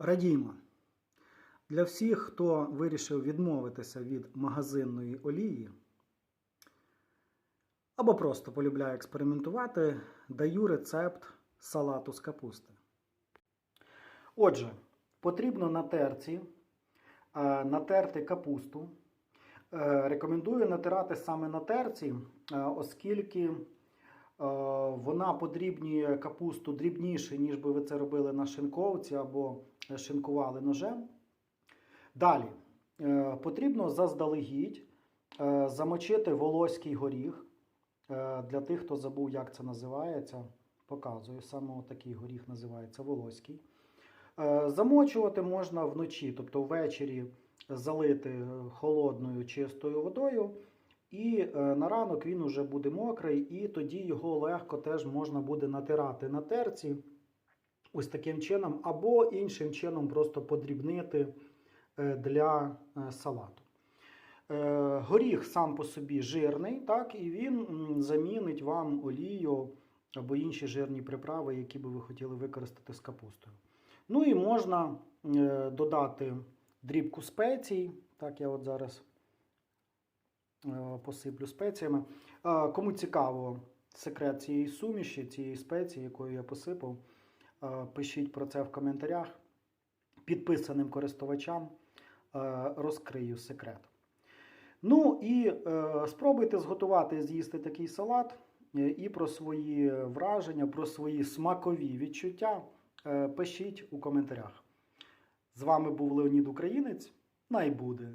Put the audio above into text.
Радімо! Для всіх, хто вирішив відмовитися від магазинної олії або просто полюбляє експериментувати, даю рецепт салату з капусти. Отже, потрібно на терці е, натерти капусту. Е, Рекомендую натирати саме на терці, е, оскільки вона подрібнює капусту дрібніше, ніж би ви це робили на шинковці або шинкували ножем. Далі е, потрібно заздалегідь е, замочити волоський горіх. Е, Для тих, хто забув, як це називається, показую. Саме такий горіх називається волоський. Е, Замочувати можна вночі, тобто ввечері залити холодною чистою водою. І е, на ранок він уже буде мокрий, і тоді його легко теж можна буде натирати на терці. Ось таким чином, або іншим чином просто подрібнити е, для е, салату. Горіх сам по собі жирний, так, і він замінить вам олію або інші жирні приправи, які би ви хотіли використати з капустою. Ну і можна додати дрібку спецій. Так, я от зараз посиплю спеціями. Е, Кому цікаво секрет цієї суміші, цієї спеції, якою я посипав, е, пишіть про це в коментарях. Підписаним користувачам е, розкрию секрет. Ну і е, спробуйте зготувати з'їсти такий салат. е, І про свої враження, про свої смакові відчуття е, пишіть у коментарях. З вами був Леонід Українець. Най буде!